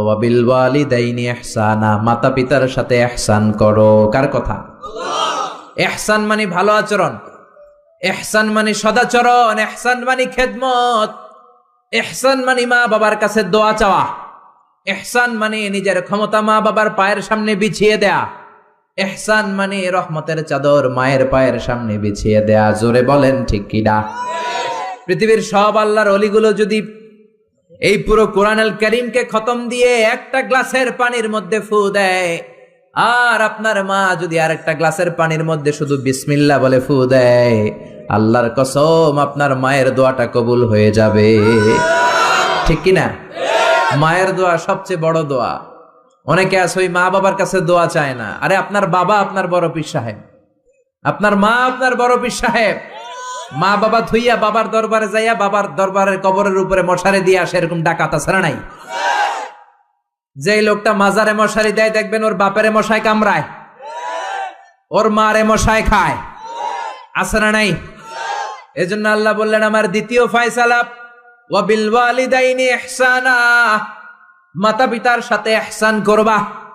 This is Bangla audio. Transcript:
ওয়াবিল ওয়ালিদাইনি ইহসানা মাতা পিতার সাথে ইহসান করো। কার কথা? ইহসান মানে ভালো আচরণ। ইহসান মানে সদাচরণ। ইহসান মানে খেদমত। ইহসান মানে মা বাবার কাছে দোয়া চাওয়া। ইহসান মানে নিজের ক্ষমতা মা বাবার পায়ের সামনে বিছিয়ে দেয়া। এহসান মানে রহমতের চাদর মায়ের পায়ের সামনে বিছিয়ে দেয়া। জোরে বলেন ঠিক কিনা পৃথিবীর সব আল্লাহর অলিগুলো যদি এই পুরো কোরআনুল করিমকে খতম দিয়ে একটা গ্লাসের পানির মধ্যে ফু দেয়। আর আপনার মা যদি আর একটা গ্লাসের পানির মধ্যে শুধু বিসমিল্লা বলে ফু দেয়, আল্লাহর কসম আপনার মায়ের দোয়াটা কবুল হয়ে যাবে। ঠিক কি না মায়ের দোয়া সবচেয়ে বড় দোয়া। অনেকে আছে, ওই মা বাবার কাছে দোয়া চায় না। আরে, আপনার বাবা আপনার বড় পীর সাহেব। আপনার মা আপনার বড় পীর সাহেব। মা বাবা ধুইয়া বাবার দরবারে যাইয়া বাবার দরবারের কবরের উপরে মশারি দিয়ে আসে এরকম ডাকাত না নাই? যে লোকটা মাজারে মশারি দেয়, দেখবেন ওর বাপেরে মশাই কামড়ায়। ওর মারে মশাই খায়। আছে না নাই? এজন্য আল্লাহ বললেন, আমার দ্বিতীয় ফয়সালা, ওয়া বিল ওয়ালিদাইনি ইহসানা। মাতা পিতার সাথে ইহসান করবা।